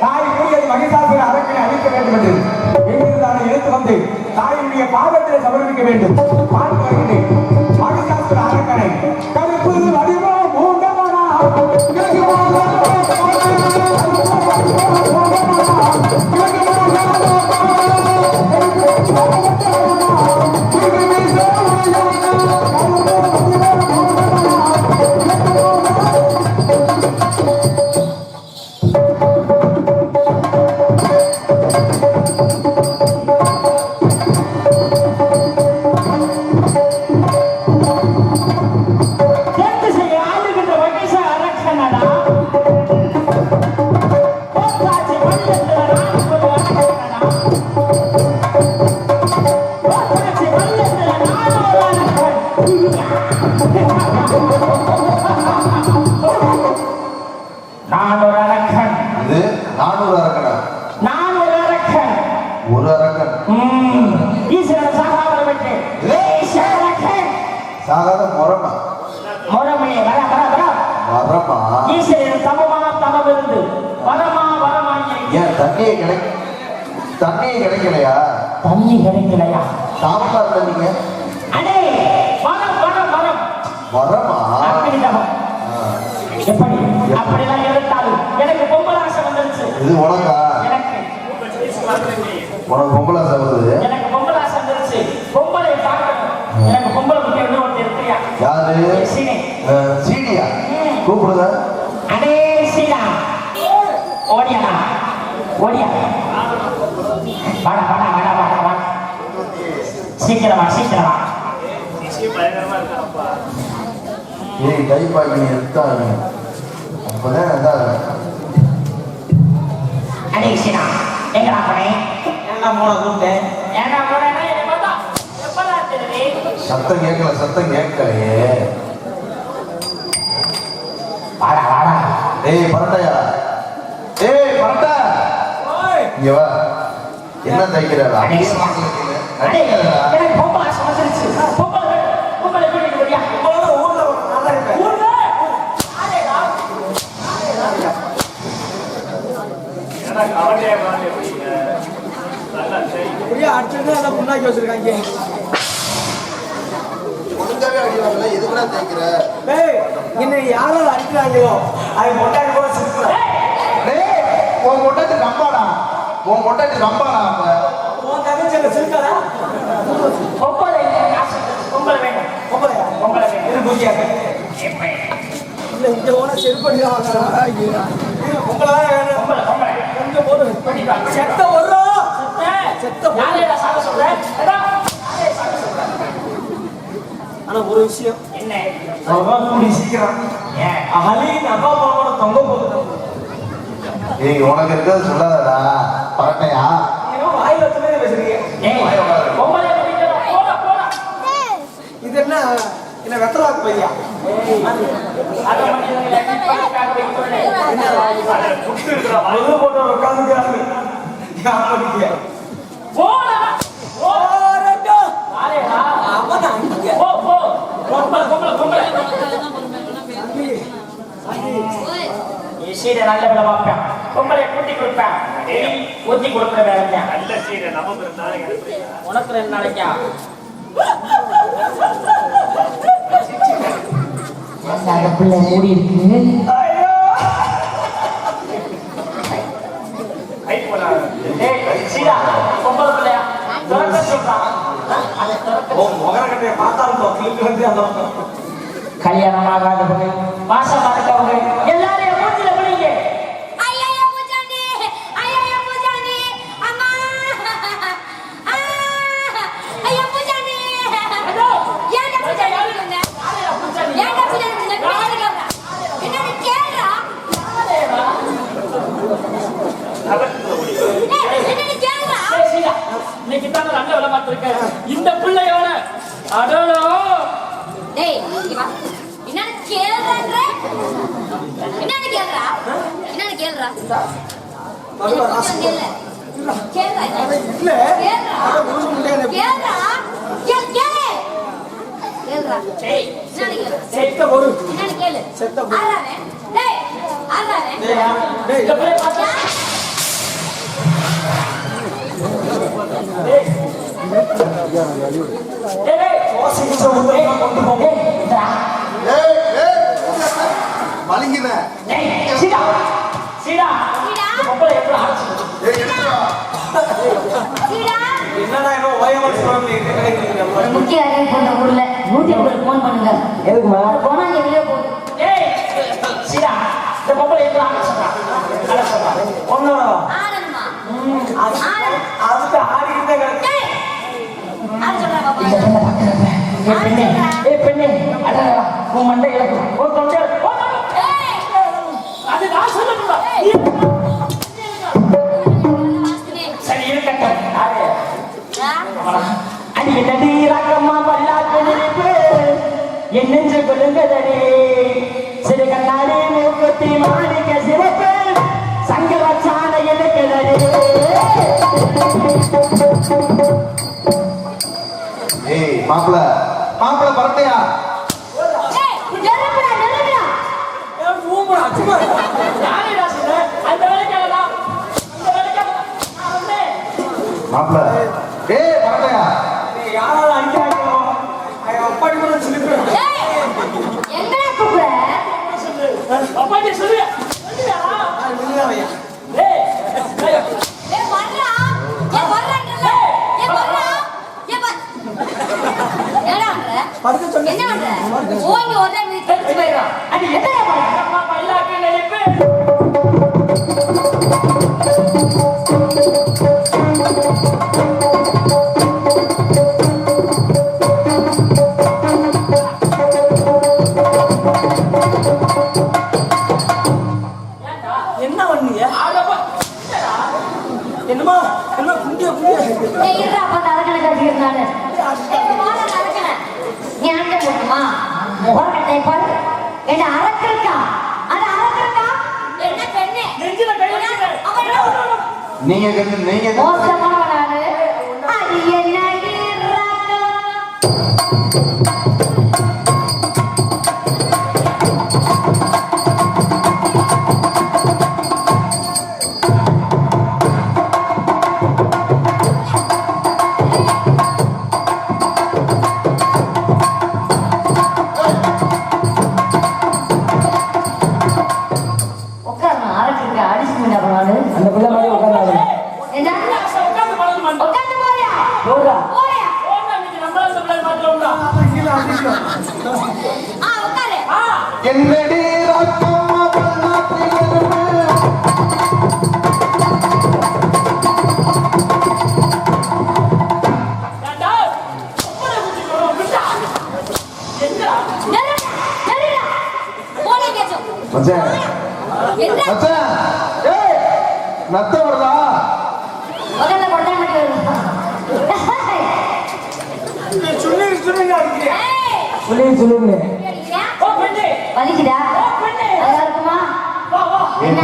தாய் கூறியது மகிஷாசுர அரக்கனை அழிக்க வேண்டும் என்று. எங்கிருந்தாலும் எடுத்து வந்து தாயினுடைய பாதத்தில் சமர்ப்பிக்க வேண்டும். பார்த்து வருகிறேன். வரமா? ஈஸ்வரன் சமமா தமம் இருந்து வரமா வரமா ஏன் தண்ணியே கிடை தண்ணியே கிடைக்கலையா? தண்ணி கிடைக்கலையா? சாம்பார் தண்ணிங்க அடே வரம் வரம் வரம். வரமா. எப்படி? அப்படிலாம் எடுத்தாலும். எனக்கு பொம்பளாசை வந்துருச்சு. இது உனக்கா? எனக்கு. உனக்கு பொம்பளை எனக்கு வந்துருச்சு. பொம்பளை பார்க்கணும். எனக்கு பொம்பளை முக்கிய என்ன ஒன்று இருக்கியா யாரு சீனே. கூப்பிடுங்க. அடே சீனா ஓடியா ஓடியா. வாடா வாடா வாடா வாடா வாடா. சீக்கிரம் சீக்கிரம் ஏய் கைப்பாக்கி எடுத்தாங்க. அப்பதான் அதான். அடே சீனா எங்கடா போனேன் என்ன மூட கூப்பிட்டேன் ஏன்டா போனேன்னா சத்தம் கேட்கல சத்தம் கேட்கலையே வாடா வாடா ஏய் பரட்டையா? ஏய் பரட்டை? இங்க வா. என்ன அடே எனக்கு பொம்பளை சமைச்சிருச்சு வேணும். பொம்பளை கூட்டிட்டு வரியா? ஊர்ல நல்லா இருப்பேன் ஊர்ல? ஆடேடா அப்படியே அடிச்சுட்டு அதை முன்னாடி வச்சிருக்காங்க. நம்பாடா அப்ப உன் தங்கச்சியில சிரிக்காதா பொம்பளை. வேணும். வேணும். இது இங்க போனா செருப்படி பொம்பளை வேணும். பொம்பளை பொம்பளை. கொஞ்சம் வா. செத்த வரும் செத்த யாரைய சாக சொல்ற? ஆனா ஒரு விஷயம். என்ன? கூடி சீக்கிரம். ஏன்? அகலின் அப்பா அம்மாவோட தொங்க போகுது. ஏய் உனக்கு இருக்கிறது சொல்லாதடா. போடா. இது என்ன? என்ன வெத்தலாக்கு பையா? நல்ல வேலை பார்ப்பேன். பொம்பளையை கூட்டி கொடுப்பேன். ஊத்தி கொடுக்குற வேலை தான். உனக்கு ரெண்டு நாளைக்கா அந்த பிள்ளை மூடி இருக்கு. ஏய், சீதா, பொம்பளை பிள்ளையா? திறக்க இல்ல. செத்த ஒரு செத்த மலிங்கின சீடா சீடா எப்படி அடைச்சு என்னடா என்ன ஓயமல் சொல்றாங்க எங்க கிடைக்கிறீங்க முக்கிய அறிவிப்பு ஊர்ல நூத்தி உங்களுக்கு போன் பண்ணுங்க. எதுக்குமா? ஏய் மாப்பிள. மாப்பிள பரட்டையா? மாப்பிள. ஏய் பரட்டையா? யாரால அடிக்காதோ அவன் அப்பாடி கூட சொல்லிக்கிறேன் எங்க கூப்பிடுற அப்பாடி சொல்லு? சொல்லுடா. என்ன பண்ற? ஓங்கி ஒரு நாள் வீட்டுக்கு போயிடும் நீங்க நீங்க மோசமான அது என்ன? என்னடி? வலிக்குதா நல்லா இருக்குமா? என்ன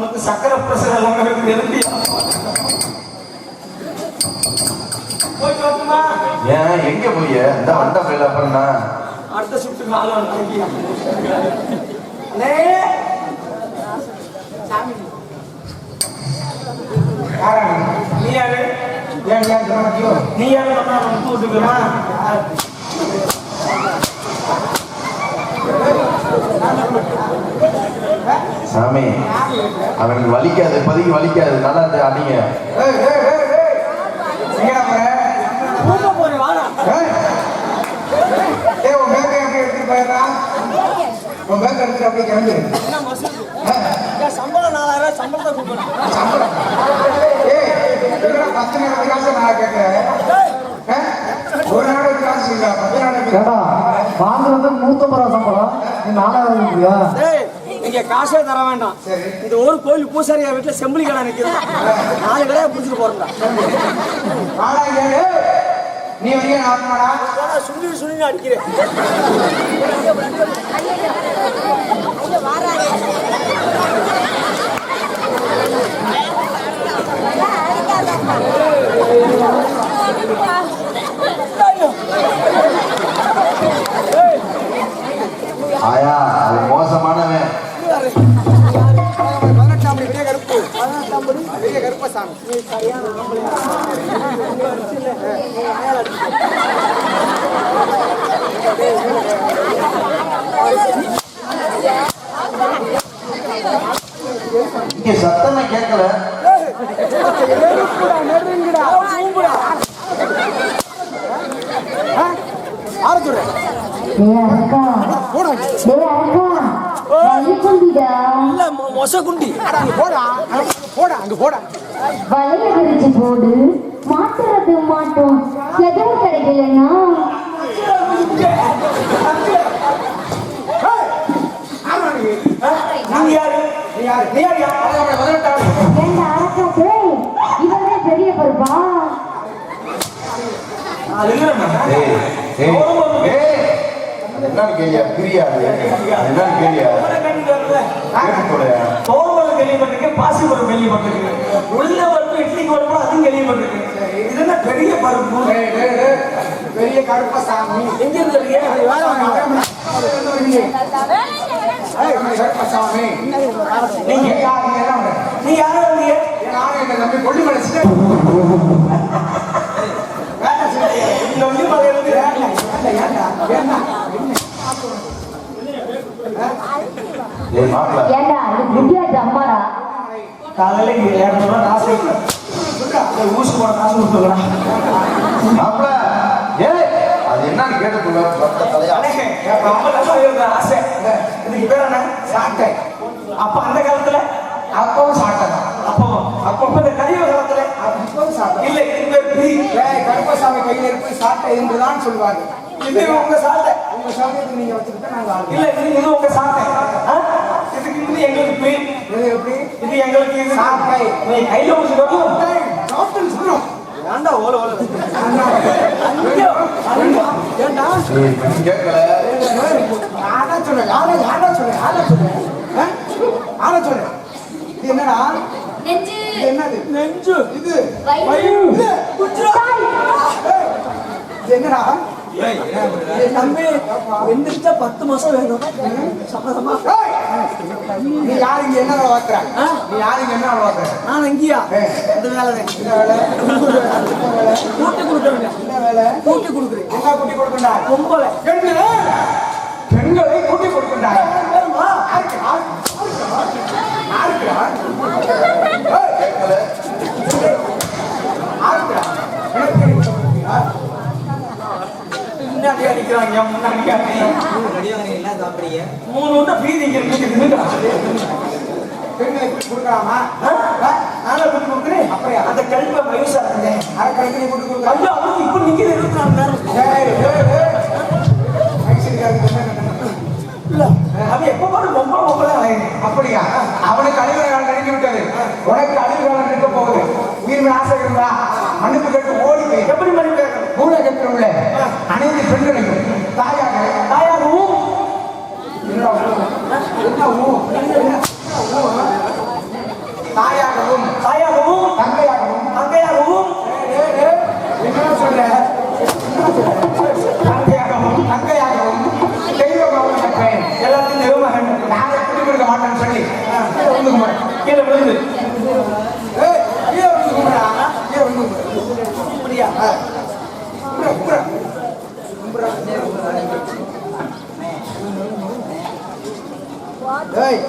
உனக்கு சக்கர பிரசர் எல்லாம் இருக்கு போய் பார்த்துமா ஏன் எங்க போய் இந்த அண்டா போயில பண்ணா அடுத்த சுட்டு காலம் அண்ணே நீ யாரு நீ ஏன் நீ யாரு நம்ம கூட்டுக்குமா சாமி அவன் வலிக்காது இப்போதைக்கு வலிக்காது. நல்லா இருந்து அடிங்க. உன் பேங்க் எடுத்து அப்படியே கிளம்பு. சம்பளம் நாலாயிரம் சம்பளத்தை கொடுக்கணும். சம்பளம். ஏய் பத்து நேரம் நான் கேட்குறேன் காசு வந்து நூத்தம்பது ரூபா சம்பளம். நீ காசே தர வேண்டாம். இந்த ஒரு கோயில் பூசாரியா வீட்டுல செம்பிளி கடை நிக்கிறது நாலு கடையா பிடிச்சிட்டு போறா நீ வந்து சுண்டி சுண்டி அடிக்கிறேன். இல்ல மொ- மொச குண்டி. அட, அங்க போடா. போடா அங்க போடா. வலைய விரிச்சு போடு. மாட்டுறது மாட்டோம். எதுவும் கிடைக்கலன்னா? நீங்க யாரு? நீ யாரு? நீ யாரு பதினெட்டாம் ஏண்டா அரக்கா டேய் இவனே பெரிய பருப்பா ஏய், ஏய், ஏய். என்னன்னு கேள்வியா பிரியாது என்னன்னு கேள்வியா தோர்மலம் கேள்விப்பட்டிருக்கேன் பாசிபுரம் கேள்விப்பட்டிருக்கேன் உள்ள பருப்பு இட்லிக்கு பருப்பு அதுவும் கேள்விப்பட்டிருக்கேன் இது என்ன பெரிய பருப்பு டேய், டேய், சாமி எங்க இருந்து வரீங்க? நீங்க நீ யாரும் நானும் இந்த வந்து காலையில இங்க இரநூறுவா காசு இந்த ஊசி போட காசு கொடுத்துக்கலாம் மாப்பிள்ள ஏய் அது என்னன்னு கேட்டு சொல்ல தலையா ரொம்ப லட்சம் இருந்த ஆசை. இதுக்கு பேர் என்ன? சாட்டை. அப்ப அந்த காலத்துல அப்பவும் சாட்டதான் அப்போ அப்போ இந்த கலியுக காலத்துல இல்ல பிரி ஏய் கருப்பசாமி கையில இருப்பது சாட்டை என்றுதான் சொல்வாங்க இது உங்க சாட்டை உங்க சமயத்துக்கு நீங்க வச்சுக்கிட்டா நாங்க ஆளுங்க. இல்ல இது உங்க சாட்டை ஆ? இதுக்கு இது எங்களுக்கு இது எப்படி? இது எங்களுக்கு இது. சாட்டை. நீ கையில சாப்பிட்டுன்னு ஓல ஓல ஏண்டா கேட்கல யாரா சொல்ற யாரா யாரா சொல்ற யாரா என்னடா? நெஞ்சு. என்னது? நெஞ்சு. இது. வயிறு. இது என்னடா? தம்பி எந்திரிச்சா பத்து மாசம் வேணும். சம்மதமா? நீ யாரு இங்க என்ன? நீ யாரு இங்க என்ன நான் இங்கேயா. இந்த வேலை என்ன வேலை? கூட்டி கொடுக்குறேன். என்ன வேலை? கூட்டி கொடுக்குறேன். என்ன குட்டி கொடுக்கண்டா பொம்பளை. உயிர் ஆசை இருந்தா மன்னிப்பு கேட்டு ஓடி போய் எப்படி மணி கேட்கணும்? பூலகத்தில் உள்ள அனைத்து பெண்களையும் தாயாக தாயாகவும்? தாயாகவும் தாயாகவும் தங்கையாகவும். தங்கையாகவும். என்ன தங்கையாகவும் தங்கையாகவும். தெய்வமாகவும் எல்லாத்தையும் தெய்வமாக நான் கொடுக்க மாட்டேன்னு சொல்லி. கீழே விழுந்து கும்பிடு. கீழே விழுந்து ஏய், கீழே விழுந்து கும்பிடுடா. கீழே விழுந்து கும்பிடு. அப்படியா ஆ. கும்பிடு, கும்பிடு. ஏய்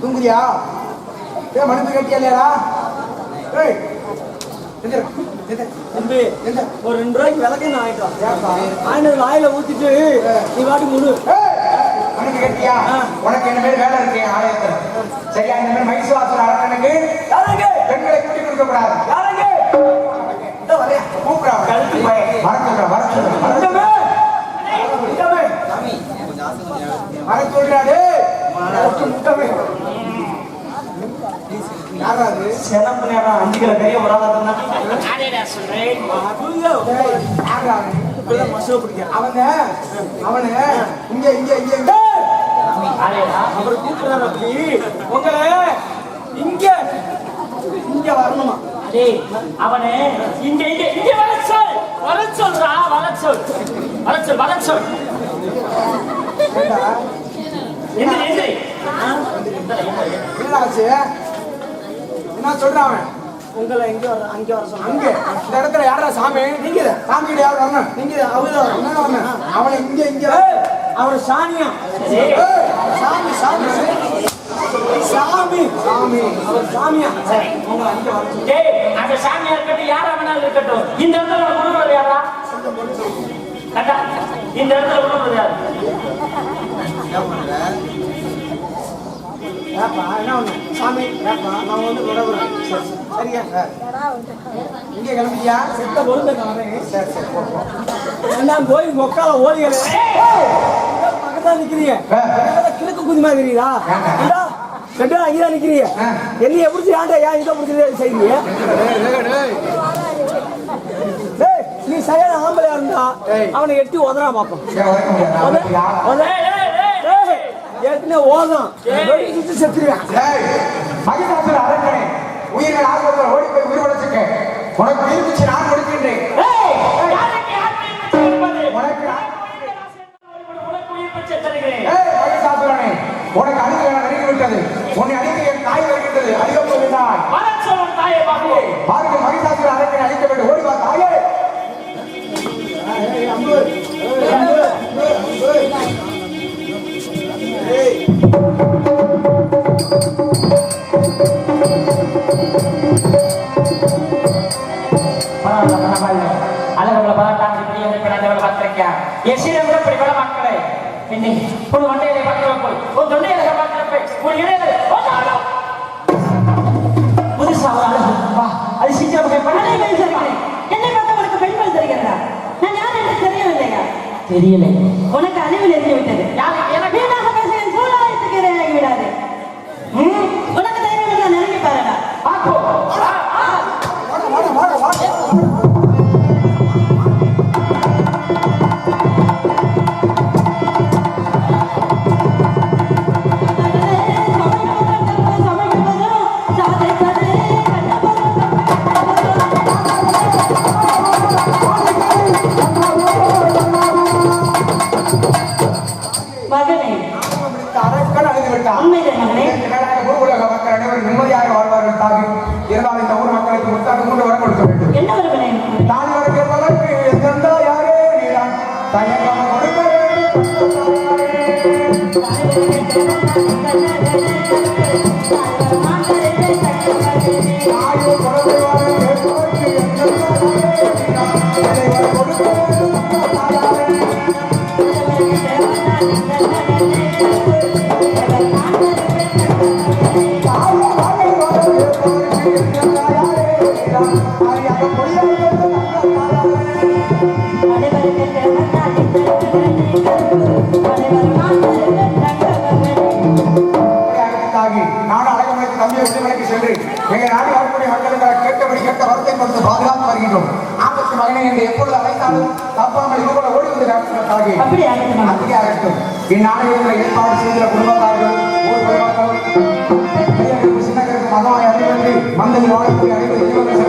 தூங்குறியா? ஏய் மனுத்து கட்டியா இல்லையாடா? ஏய். ஒரு ரெண்டு ரூபாய்க்கு விளக்கு நான் ஆயிட்டோம்? ஆயினது வாயில ஊத்திட்டு நீ வாட்டி முழு. மனுத்து கட்டியா? உனக்கு என்ன பேர் வேலை இருக்கு ஆலயத்துல? சரியா? இந்த மாதிரி மைசூராசுர அரக்கனுக்கு யாருங்க பெண்களை கூட்டி கொடுக்க கூடாது. சிறப்பு நேரம் அஞ்சு கிலோ கறியை ஒரு ஆளா நானேடா சொல்றேன் அவன்? அவன அவனு இங்க இங்க இங்க. அவர் கூப்பிடுறாரு அப்படி. உங்களை இங்க இங்க வரணுமா? டேய் அவனே இங்க இங்க இங்க வர சொல் வர சொல்றா வர சொல் வர சொல் வர சொல் என்ன சொல்றான் அவன்? உங்களை இங்க வர அங்க வர சொன்னாங்க அங்க இந்த இடத்துல யாரா சாமி? நீங்க சாமி கிட்ட யார் வரணும்? நீங்க அவரு என்ன வரணும்? அவனை இங்க இங்க. அவர் ஏய், சாமி சாமி. சாமி. சாமி. அவர் சாமியா? அங்க வர சொல்லு. டேய் அந்த சாமியா இருக்கட்டும் யாரா வேணாலும் இருக்கட்டும் இந்த இடத்துல உழுவுறது யாரா? கண்டா? இந்த இடத்துல உழுவுறது யாரு? சாமி நான் வந்து விடவுறேன் சரியா? இங்க கிளம்பிட்டியா? செத்த வரேன். சரி சரி. எல்லாம் போய் மொக்கால ஓடிகளே பக்கத்துல நிக்கிறீங்க. கிழக்கு குதி மாதிரி? ரெண்டு பேரும் அங்கேதான் நிக்கிறீங்க. ஆ. என்னைய பிடிச்சி ஏன்டா ஏன் இதை பிடிச்சி. டேய் நீ சரியான ஆம்பளையா இருந்தா. அவனை எட்டி உதறா ஏய். ஏற்கனவே ஓதும் சுத்தி செத்துருவேன். டேய், மகிஷாசுர அரக்கனே, உயிர்கள் ஆர்வத்தில் ஓடி போய் உயிர்வழைச்சுக்க. உனக்கு உயிர் பிச்சை நான் கொடுக்கின்றேன். உயிர்? உனக்கு உனக்கு உயிர் பிச்சை தருகிறேன். 我呢 தெரியல வேண்டும் தாயோ என்று எப்பொழுது அழைத்தாலும் தப்பாமல் இது போல ஓடி வந்து காட்டுகிற தாகி அப்படி ஆகட்டும் மகனே. அப்படியே ஆகட்டும் இந்நாடகத்தில் ஏற்பாடு செய்த குடும்பத்தார்கள் ஊர் பொதுமக்கள் சின்னங்களுக்கு மகமாய் அறிவித்து மந்தையில் வாழக்கூடிய அனைத்து தெய்வங்கள்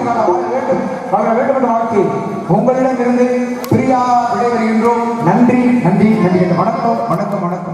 கால வாழ வேண்டும் வாழ வேண்டும் என்று வாழ்த்து உங்களிடம் இருந்து பிரியா விடைபெறுகின்றோம். நன்றி நன்றி நன்றி வணக்கம் வணக்கம் வணக்கம் வணக்கம்.